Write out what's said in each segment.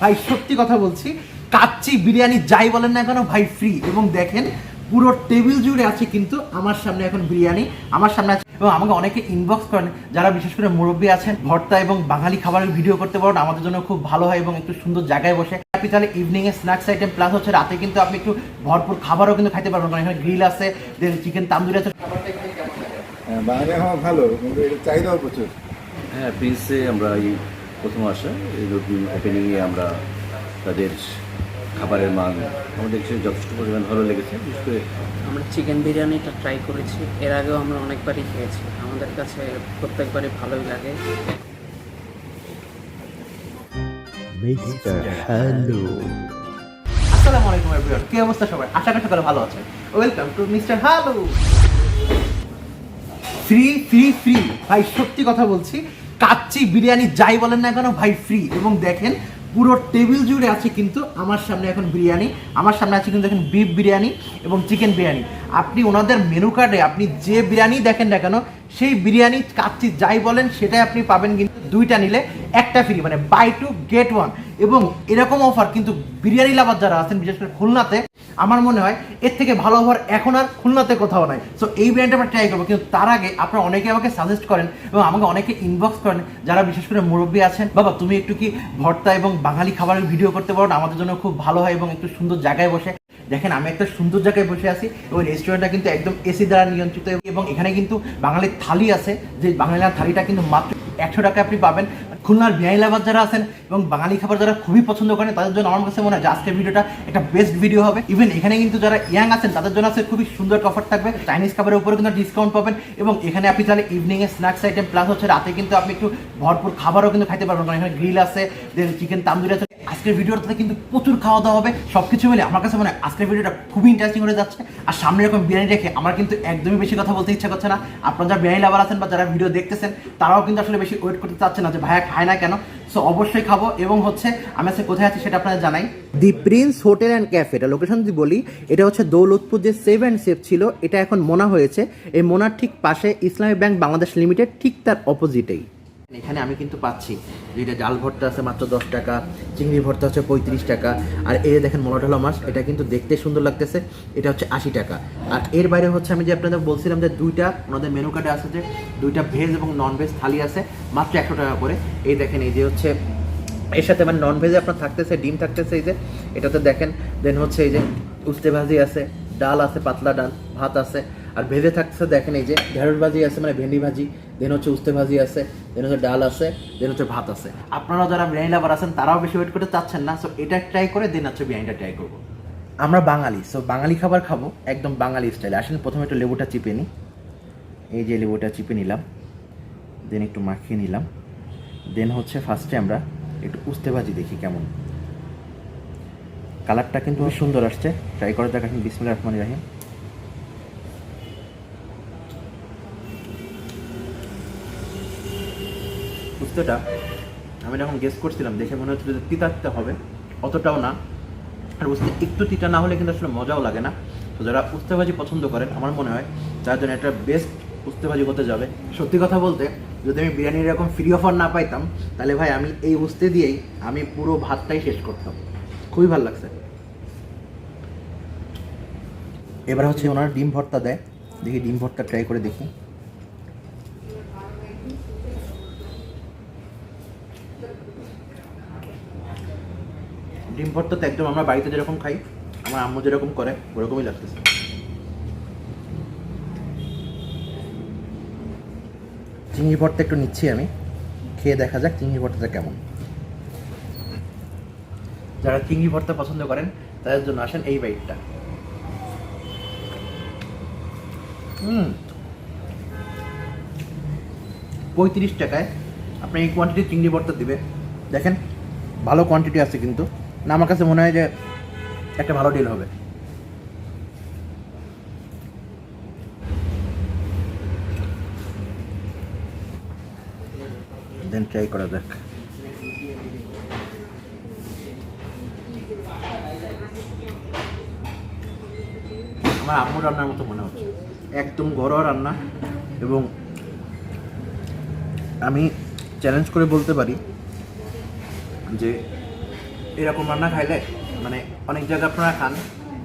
ভাই সত্যি কথা বলছি কাচ্চি বিরিয়ানি যাই বলেন না কেন ভাই ফ্রি এবং দেখেন পুরো টেবিল জুড়ে আছে কিন্তু আমার সামনে এখন বিরিয়ানি আমার সামনে আছে এবং আমাকে অনেকে ইনবক্স করেন যারা বিশেষ করে মুরব্বী আছেন ভর্তা এবং বাঙালি খাবারের ভিডিও করতে পারেন আমাদের জন্য খুব ভালো হয় এবং একটু সুন্দর জায়গায় বসে। আপনি তাহলে ইভিনিং এ স্ন্যাক্স আইটেম প্লাস হচ্ছে রাতে কিন্তু আপনি একটু ভরপুর খাবারও কিন্তু খাইতে পারবেন কারণ এখানে গ্রিল আছে দেন চিকেন তান্দুরি আছে। হ্যাঁ, বাঙালি খাওয়া ভালো কিন্তু এটা চাহিদাও প্রচুর। হ্যাঁ প্রিন্সে আমরা এই প্রথম আসা এই নতুন ওপেনিংয়ে আমরা তাদের খাবারের মান আমাদের কাছে যথেষ্ট পরিমাণ ভালো লেগেছে বিশেষ করে আমরা চিকেন বিরিয়ানিটা ট্রাই করেছি এর আগেও আমরা অনেকবারই খেয়েছি আমাদের কাছে প্রত্যেকবারই ভালোই লাগে। আসসালামু আলাইকুম এভরিওয়ান কি অবস্থা সবার? আশা করি সকালে ভালো আছেন। Welcome to mister hello. Free free free ভাই সত্যি কথা বলছি কাচ্চি বিরিয়ানি যাই বলেন না কেন, ভাই ফ্রি এবং দেখেন, পুরো টেবিল জুড়ে আছে কিন্তু আমার সামনে এখন বিরিয়ানি। আমার সামনে আছে কিন্তু দেখেন বিফ বিরিয়ানি এবং চিকেন বিরিয়ানি। আপনি ওনাদের মেনু কার্ডে আপনি যে বিরিয়ানি দেখেন না কেন, সেই বিরিয়ানি কাচ্চি যাই বলেন, সেটাই আপনি পাবেন কিন্তু দুইটা নিলে একটা ফ্রি মানে বাই টু গেট ওয়ান এবং এরকম অফার কিন্তু বিরিয়ানি লাভার যারা আছেন, বিশেষ করে খুলনাতে, আমার মনে হয় এর থেকে ভালো অফার এখন আর খুলনাতে কোথাও নাই। সো এই ব্র্যান্ডটা আমরা ট্রাই করব, কিন্তু তার আগে আপনারা অনেকে আমাকে সাজেস্ট করেন এবং আমাকে অনেকে ইনবক্স করেন যারা বিশেষ করে মুরব্বী আছেন। বাবা, তুমি একটু কি ভর্তা এবং বাঙালি খাবারের ভিডিও করতে পারো? আমাদের জন্য খুব ভালো হয় এবং একটু সুন্দর জায়গায় বসে দেখেন, আমি একটা সুন্দর জায়গায় বসে আছি এবং রেস্টুরেন্টটা কিন্তু একদম এসি দ্বারা নিয়ন্ত্রিত এবং এখানে কিন্তু বাঙালির থালি আছে, যে বাঙালির থালিটা কিন্তু মাত্র একশো টাকা আপনি পাবেন। খুলনার বিআই লাভার যারা আছেন এবং বাঙালি খাবার যারা খুবই পছন্দ করেন, তাদের জন্য আমার কাছে মনে হয় আজকের ভিডিওটা একটা বেস্ট ভিডিও হবে। ইভেন এখানে কিন্তু যারা ইয়াং আছেন, তাদের জন্য আছে খুবই সুন্দর অফার থাকবে। চাইনিজ খাবারের উপরে কিন্তু ডিসকাউন্ট পাবেন এবং এখানে আপনি তাহলে ইভিনিং এ স্ন্যাক্স আইটেম প্লাস হচ্ছে রাতে কিন্তু আপনি একটু ভরপুর খাবারও কিন্তু খাইতে পারবেন। এখানে গ্রিল আছে দেন চিকেন তান্দুরি আছে আজকের ভিডিওটাতে কিন্তু প্রচুর খাওয়া দাওয়া হবে সব কিছু মিলে আমার কাছে মনে হয় আজকের ভিডিওটা খুবই ইন্টারেস্টিং হয়ে যাচ্ছে। আর সামনে এরকম বিরিয়ানি রেখে আমার কিন্তু একদমই বেশি কথা বলতে ইচ্ছা করছে না। আপনারা যারা বিরিয়ানি লাভার আছেন বা যারা ভিডিও দেখতেছেন, তারাও কিন্তু আসলে বেশি ওয়েট করতে চাচ্ছে না যে ভাইয়া খায় না কেন। সো অবশ্যই খাব এবং হচ্ছে আমি আজকে কোথায় আছি সেটা আপনারা জানাই। The prince hotel and cafe এটা লোকেশন যদি বলি, এটা হচ্ছে দৌলতপুর যে সেভেন সেফ ছিল, এটা এখন মোনা হয়েছে। এই মোনার ঠিক পাশে ইসলামী ব্যাংক বাংলাদেশ লিমিটেড, ঠিক তার অপোজিটেই এখানে আমি কিন্তু পাচ্ছি। যেটা জাল ভর্তা আছে মাত্র দশ টাকা, চিংড়ি ভর্তা হচ্ছে পঁয়ত্রিশ টাকা, আর এই দেখেন মোলাঢালা মাছ, এটা কিন্তু দেখতে সুন্দর লাগতেছে, এটা হচ্ছে আশি টাকা। আর এর বাইরে হচ্ছে আমি যে আপনাদের বলছিলাম যে দুইটা, ওনাদের মেনু কার্ডে আছে যে দুইটা ভেজ এবং নন ভেজ থালি আছে, মাত্র একশো টাকা করে। এই দেখেন, এই যে হচ্ছে, এর সাথে মানে নন ভেজে আপনার থাকতেছে, ডিম থাকতেছে, এই যে, এটাতে দেখেন দেন হচ্ছে এই যে উস্তে ভাজি আছে, ডাল আছে, পাতলা ডাল, ভাত আছে আর ভেজে থাকতেছে, দেখেন এই যে ঢেঁড়স ভাজি আছে মানে ভেন্ডি ভাজি, দেন হচ্ছে উস্তে ভাজি আছে, দেন হচ্ছে ডাল আছে, দেন হচ্ছে ভাত আছে। আপনারা যারা বিরিয়ানি লাভার আছেন, তারাও বেশি ওয়েট করতে চাচ্ছেন না সো এটা ট্রাই করে দেন হচ্ছে বিরিয়ানিটা ট্রাই করব। আমরা বাঙালি সো বাঙালি খাবার খাব, একদম বাঙালি স্টাইলে আসেন প্রথমে একটু লেবুটা চিপে নিই এই যে লেবুটা চিপে নিলাম, দেন একটু মাখিয়ে নিলাম। দেন হচ্ছে ফার্স্টে আমরা একটু উস্তে ভাজি দেখি কেমন। কালারটা কিন্তু সুন্দর আসছে। ট্রাই করা যাক এখন বিসমিল্লাহ রহমান রাহিম। উস্তেটা আমি যখন গেস করছিলাম, দেখে মনে হচ্ছিল যে তিতা তিতা হবে, অতটাও না। আর উস্তে একটু তিতা না হলে কিন্তু আসলে মজাও লাগে না। তো যারা উস্তে ভাজি পছন্দ করেন, আমার মনে হয় তার জন্য একটা বেস্ট উস্তে ভাজি হতে যাবে। সত্যি কথা বলতে, যদি আমি বিরিয়ানির এরকম ফ্রি অফার না পাইতাম, তাহলে ভাই আমি এই উস্তে দিয়েই আমি পুরো ভাতটাই শেষ করতাম। খুবই ভালো লাগছে। এবার হচ্ছে ওনারা ডিম ভর্তা দেয়। দেখি ডিম ভর্তা ট্রাই করে দেখি। ডিম ভর্তা তো একদম আমরা বাড়িতে যেরকম খাই, আমার আম্মু যেরকম করে, ওরকমই লাগতেছে। চিংড়ি ভর্তা একটু নিচ্ছি আমি, খেয়ে দেখা যাক চিংড়ি ভর্তাটা কেমন। যারা চিংড়ি ভর্তা পছন্দ করেন, তাদের জন্য আসেন এই বাইকটা হুম। পঁয়ত্রিশ টাকায় আপনি এই কোয়ান্টিটি চিংড়ি ভর্তা দিবে দেখেন, ভালো কোয়ান্টিটি আছে কিন্তু। না, আমার কাছে মনে হয় যে একটা ভালো ডিল হবে। দেন ট্রাই করা যাক। আমার আম্মু রান্নার মতো মনে হচ্ছে। একদম ঘরোয়া রান্না এবং আমি চ্যালেঞ্জ করে বলতে পারি যে এরকম রান্না খাইলে মানে অনেক জায়গায় আপনারা খান,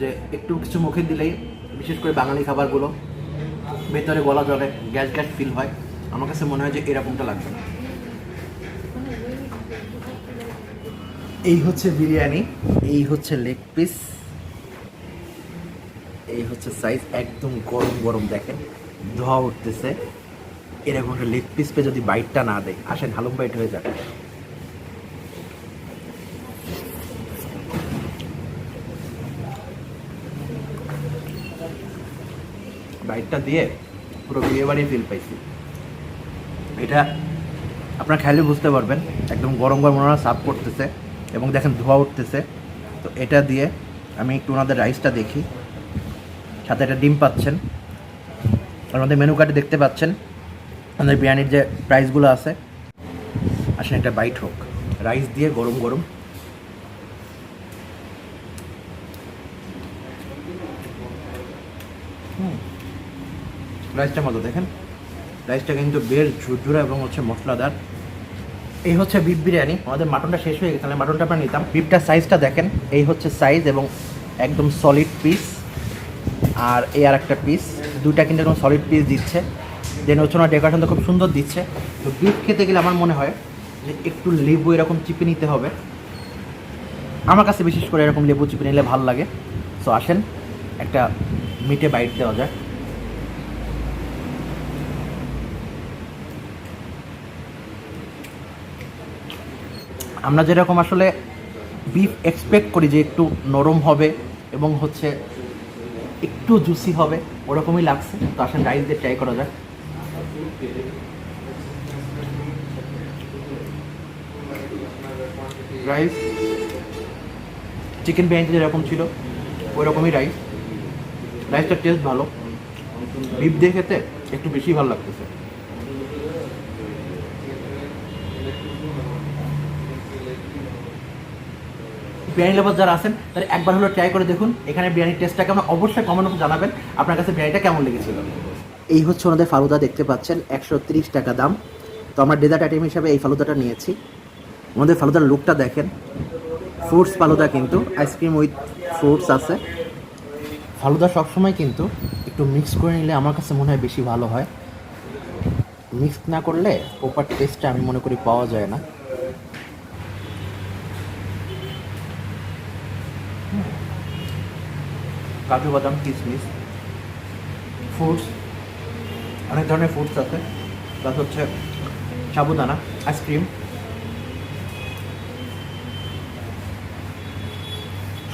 যে একটু কিছু মুখে দিলেই, বিশেষ করে বাঙালি খাবারগুলো, ভেতরে গলা জলে, গ্যাস গ্যাস ফিল হয়। আমার কাছে মনে হয় যে এরকমটা লাগবে না। এই হচ্ছে বিরিয়ানি, এই হচ্ছে লেগ পিস এই হচ্ছে সাইজ একদম গরম গরম দেখেন, ধোয়া উঠতেছে। এরকম একটা লেগ পিস পে যদি বাইটটা না দেয়, আসেন হালুম বাইট হয়ে যাবে। বাইটটা দিয়ে পুরো বিয়ে বাড়ি ফিল পাইছি। এটা আপনারা খাইলে বুঝতে পারবেন, একদম গরম গরম ওনারা সার্ভ করতেছে এবং দেখেন ধোয়া উঠতেছে। তো এটা দিয়ে আমি একটু ওনাদের রাইসটা দেখি, সাথে একটা ডিম পাচ্ছেন। আমাদের মেনু কার্ডে দেখতে পাচ্ছেন আমাদের বিরিয়ানির যে প্রাইসগুলো আছে। আসেন একটা বাইট হোক। রাইস দিয়ে গরম গরম রাইসটা মতো দেখেন। রাইসটা কিন্তু বেশ ঝুরঝুরা এবং হচ্ছে মশলাদার। এই হচ্ছে বিফ বিরিয়ানি। আমাদের মাটনটা শেষ হয়ে গেছে, তাহলে মাটনটা আমরা নিতাম। বিফটার সাইজটা দেখেন, এই হচ্ছে সাইজ এবং একদম সলিড পিস আর এই আর একটা পিস দুইটা কিন্তু একদম সলিড পিস দিচ্ছে। দেন হচ্ছে ওনার ডেকোরেশনটা খুব সুন্দর দিচ্ছে। তো বিফ খেতে গেলে আমার মনে হয় যে একটু লেবু এরকম চিপে নিতে হবে। আমার কাছে বিশেষ করে এরকম লেবু চিপে নিলে ভালো লাগে। সো আসেন, একটা মিটে বাইট দেওয়া যায় আমরা যেরকম আসলে বিফ এক্সপেক্ট করি যে একটু নরম হবে এবং হচ্ছে একটু জুসি হবে, ওরকমই লাগছে। তো আসেন রাইস দিয়ে ট্রাই করা যাক। রাইস চিকেন বিরিয়ানিতে যেরকম ছিল ওই রকমই রাইস রাইসটার টেস্ট ভালো। বিফ দিয়ে খেতে একটু বেশি ভালো লাগতেছে। বিরিয়ানি লাভার যারা আছেন তারা একবার হলো ট্রাই করে দেখুন। এখানে বিরিয়ানির টেস্টটা কেমন অবশ্যই কমেন্ট জানাবেন। আপনার কাছে বিরিয়ানিটা কেমন লেগেছিল? এই হচ্ছে ওনাদের ফালুদা, দেখতে পাচ্ছেন, একশো টাকা দাম। তো আমরা ডেজার্ট আইটেম হিসাবে এই ফালুদাটা নিয়েছি। ওনাদের ফালুদার লুকটা দেখেন। ফ্রুটস ফালুদা কিন্তু আইসক্রিম উইথ ফ্রুটস আছে। ফালুদা সবসময় কিন্তু একটু মিক্স করে নিলে আমার কাছে মনে হয় বেশি ভালো হয়। মিক্স না করলে প্রপার টেস্টটা আমি মনে করি পাওয়া যায় না। কাজু বাদাম কিশমিশ ফ্রুটস অনেক ধরনের ফ্রুটস আছে। প্লাস হচ্ছে সাবুদানা আইসক্রিম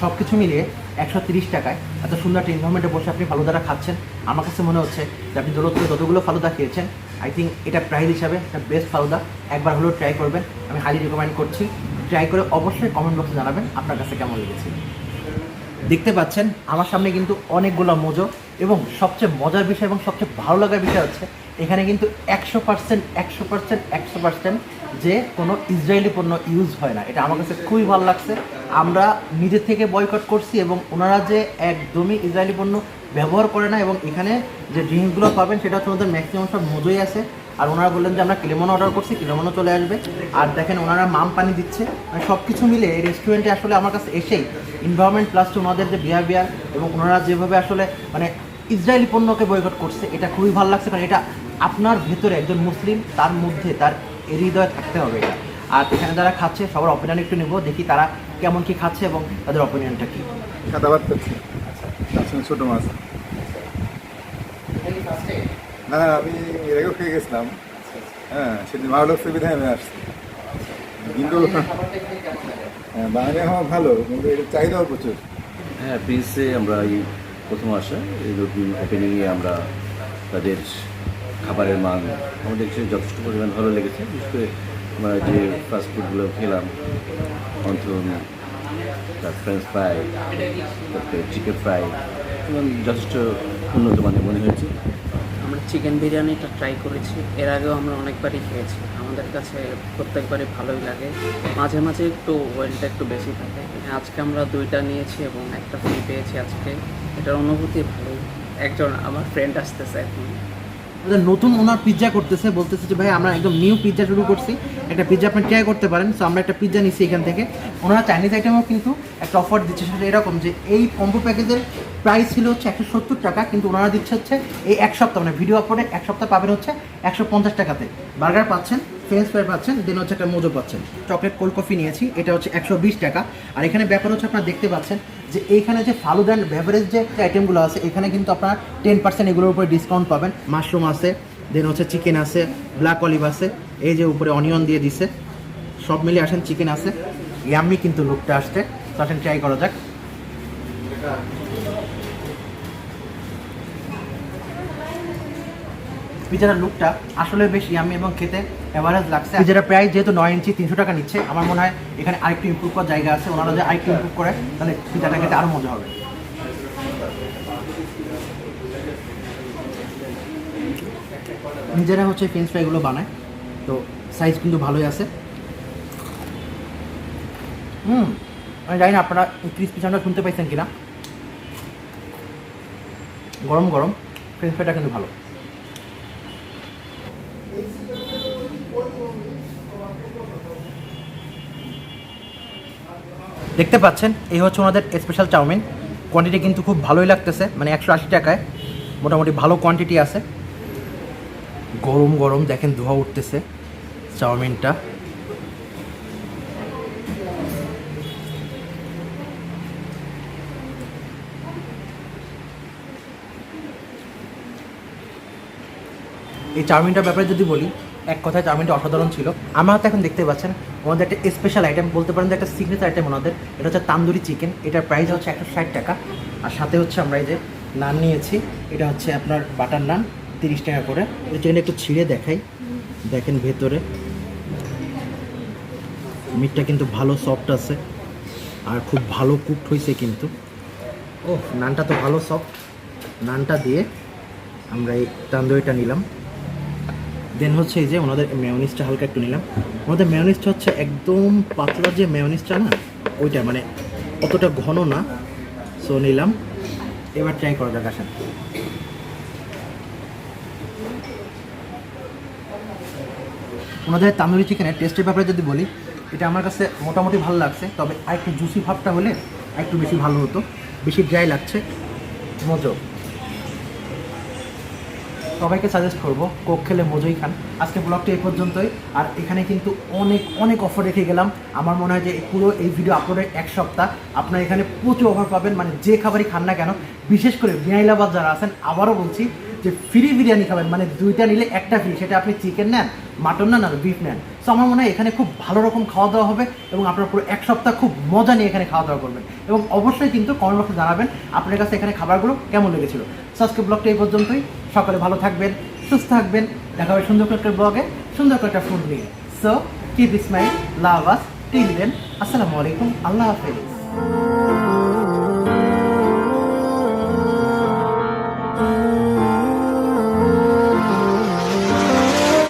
সব কিছু মিলিয়ে একশো তিরিশ টাকায় এত সুন্দর একটা এনভারমেন্টে বসে আপনি ফালুদাটা খাচ্ছেন। আমার কাছে মনে হচ্ছে যে আপনি দৌলতপুরে যতগুলো ফালুদা খেয়েছেন আই থিঙ্ক এটা প্রাইস হিসাবে একটা বেস্ট ফালুদা। একবার হলেও ট্রাই করবেন। আমি হাইলি রিকমেন্ড করছি। ট্রাই করে অবশ্যই কমেন্ট বক্সে জানাবেন আপনার কাছে কেমন লেগেছে। দেখতে পাচ্ছেন, আমার সামনে কিন্তু অনেকগুলো মোজো এবং সবচেয়ে মজার বিষয় এবং সবচেয়ে ভালো লাগার বিষয় হচ্ছে, এখানে কিন্তু একশো পার্সেন্ট একশো পার্সেন্ট একশো পার্সেন্ট যে কোনো ইসরায়েলি পণ্য ইউজ হয় না। এটা আমার কাছে খুবই ভালো লাগছে। আমরা নিজের থেকে বয়কট করছি এবং ওনারা যে একদমই ইসরায়েলি পণ্য ব্যবহার করে না এবং এখানে যে ড্রিঙ্কগুলো পাবেন, সেটা হচ্ছে ওদের ম্যাক্সিমাম সব মজুই আছে। আর ওনারা বললেন যে আমরা কিলেমন অর্ডার করছি কিলেমনও চলে আসবে। আর দেখেন ওনারা মাম পানি দিচ্ছে। মানে সব কিছু মিলে এই রেস্টুরেন্টে আসলে আমার কাছে এসেই এনভায়রনমেন্ট প্লাস টু ওনাদের যে বিহেভিয়ার এবং ওনারা যেভাবে আসলে মানে ইসরায়েলি পণ্যকে বয়কট করছে এটা খুবই ভালো লাগছে কারণ এটা আপনার ভেতরে একজন মুসলিম তার মধ্যে তার হৃদয়ে থাকতে হবে এটা। আর এখানে যারা খাচ্ছে সবার অপিনিয়ন একটু নেব দেখি তারা কেমন কি খাচ্ছে এবং তাদের অপিনিয়নটা কি। কাদা ভাত করছি। সঙ্গে ছোটো মাছ। না আমি এর আগেও খেয়ে গেছিলাম। হ্যাঁ সেদিন লাগছে বিধায় আমি আসছি। কিন্তু হ্যাঁ বাঙালি হওয়া ভালো, কিন্তু এটা চাহিদাও প্রচুর। হ্যাঁ প্রিন্সে আমরা এই প্রথম আসা, এই ওপেনিংয়ে আমরা তাদের খাবারের মান, আমাদের যথেষ্ট পরিমাণ ভালো লেগেছে। বিশেষ করে আমরা যে ফাস্ট ফুডগুলো খেলাম, অন্থন, তার ফ্রেঞ্চ ফ্রাই তারপরে চিকেন ফ্রাই যথেষ্ট উন্নত মানের মনে হয়েছে। চিকেন বিরিয়ানিটা ট্রাই করেছি। এর আগেও আমরা অনেকবারই খেয়েছি। আমাদের কাছে প্রত্যেকবারই ভালোই লাগে। মাঝে মাঝে একটু ওয়েলটা একটু বেশি থাকে। আজকে আমরা দুইটা নিয়েছি এবং একটা ফ্রি পেয়েছি আজকে। এটার অনুভূতি ভালোই। একজন আমার ফ্রেন্ড আসতেছে এখন। নতুন ওনার পিৎজা করতেছে, বলতেছে যে, ভাই, আমরা একদম নিউ পিৎজা শুরু করছি। একটা পিৎজা আপনি ট্রাই করতে পারেন। সো আমরা একটা পিৎজা নিচ্ছি এখান থেকে। ওনারা চাইনিজ আইটেমও কিন্তু একটা অফার দিচ্ছে। সেটা এরকম যে, এই কম্বো প্যাকেজের প্রাইস ছিল হচ্ছে একশো সত্তর টাকা, কিন্তু ওনারা দিচ্ছে হচ্ছে এই এক সপ্তাহ মানে ভিডিও আপলোডে এক সপ্তাহ পাবেন হচ্ছে একশো পঞ্চাশ টাকাতে। বার্গার পাচ্ছেন ফ্রেঞ্চ ফ্রাই পাচ্ছেন দেন হচ্ছে একটা মোজো পাচ্ছেন। চকলেট কোল্ড কফি নিয়েছি, এটা হচ্ছে একশো বিশ টাকা। আর এখানে ব্যাপার হচ্ছে আপনারা দেখতে পাচ্ছেন যে এইখানে যে ফালুদা অ্যান্ড বেভারেজ যে আইটেমগুলো আছে, এখানে কিন্তু আপনারা টেন পার্সেন্ট এগুলোর উপরে ডিসকাউন্ট পাবেন। মাশরুম আছে দেন হচ্ছে চিকেন আছে ব্ল্যাক অলিভ আছে, এই যে উপরে অনিয়ন দিয়ে দিছে। সব মিলিয়ে আসেন চিকেন আছে। ইয়াম্মি কিন্তু লুকটা আসছে। তো আসেন ট্রাই করা যাক। পিজার লুকটা আসলে বেশ ইয়ামি এবং খেতে এভারেজ লাগছে। যেটা প্রায় যেহেতু নয় ইঞ্চি, তিনশো টাকা নিচ্ছে, আমার মনে হয় এখানে আরেকটু ইম্প্রুভ করার জায়গা আছে। ওনারা যদি আরেকটু ইম্প্রুভ করে, তাহলে পিজাটা খেতে আরও মজা হবে। নিজেরা হচ্ছে ফ্রেঞ্চ ফ্রাইগুলো বানায়। তো সাইজ কিন্তু ভালোই আছে। হুম, আমি জানি না আপনারা ক্রিসপি চাউনটা শুনতে পাইছেন কিনা। গরম গরম। ফ্রেঞ্চ ফ্রাইটা কিন্তু ভালো। দেখতে পাচ্ছেন, এই হচ্ছে ওনাদের স্পেশাল চাউমিন। কোয়ান্টিটি কিন্তু খুব ভালোই লাগতেছে মানে একশো আশি টাকায়। মোটামুটি ভালো কোয়ান্টিটি আছে। গরম গরম দেখেন ধোয়া উঠতেছে চাউমিনটা। এই চাউমিনটার ব্যাপারে যদি বলি এক কথায় চাউমিনটা অসাধারণ ছিল। আমার হাতে এখন দেখতে পাচ্ছেন, ওনাদের একটা স্পেশাল আইটেম বলতে পারেন যে একটা সিগনেচার আইটেম ওনাদের। এটা হচ্ছে তান্দুরি চিকেন এটার প্রাইস হচ্ছে একশো ষাট টাকা। আর সাথে হচ্ছে আমরা এই যে নান নিয়েছি, এটা হচ্ছে আপনার বাটার নান তিরিশ টাকা করে। এই চিকেনটা একটু ছিঁড়ে দেখাই, দেখেন ভেতরে। মিটটা কিন্তু ভালো সফট আছে, আর খুব ভালো কুকড হয়েছে কিন্তু। ও নানটা তো ভালো সফট নানটা দিয়ে আমরা এই তান্দুরিটা নিলাম। দেন হচ্ছে এই যে ওনাদের মেয়নিসটা হালকা একটু নিলাম। ওনাদের মেয়নিসটা হচ্ছে একদম পাতলা যে মেয়নিসটা না, ওইটা মানে অতটা ঘন না। সো নিলাম। এবার ট্রাই করা যাক আসেন ওনাদের তান্দুরি চিকেনের টেস্টের ব্যাপারে যদি বলি, এটা আমার কাছে মোটামুটি ভালো লাগছে। তবে আরেকটু জুসি ভাবটা হলে আরেকটু বেশি ভালো হতো। বেশি ড্রাই লাগছে। মজো। সবাইকে সাজেস্ট করব, কোক খেলে মজোই খান। আজকে ব্লগটা এই পর্যন্তই। আর এখানে কিন্তু অনেক অনেক অফার রেখে গেলাম। আমার মনে হয় যে পুরো এই ভিডিও আপলোডের এক সপ্তাহ আপনারা এখানে প্রচুর অফার পাবেন। মানে যে খাবারই খান না কেন, বিশেষ করে বিয়াইলাবাদ যারা আছেন, আবারও বলছি যে ফ্রি বিরিয়ানি খাবেন। মানে দুইটা নিলে একটা ফ্রি সেটা আপনি চিকেন নেন মাটন নেন আর বিফ নেন। সো আমার মনে হয় এখানে খুব ভালো রকম খাওয়া দাওয়া হবে এবং আপনার পুরো এক সপ্তাহ খুব মজা নিয়ে এখানে খাওয়া দাওয়া করবেন। এবং অবশ্যই কিন্তু কমেন্ট বক্সে জানাবেন আপনার কাছে এখানে খাবারগুলো কেমন লেগেছিল। সো আজকে ব্লগটা এই পর্যন্তই। সকালে ভালো থাকবেন, সুস্থ থাকবেন। দেখা হবে সুন্দর একটা ব্লগে সুন্দর একটা ফুড নিয়ে। So keep smile love us till then আসসালামু আলাইকুম, আল্লাহ হাফেজ।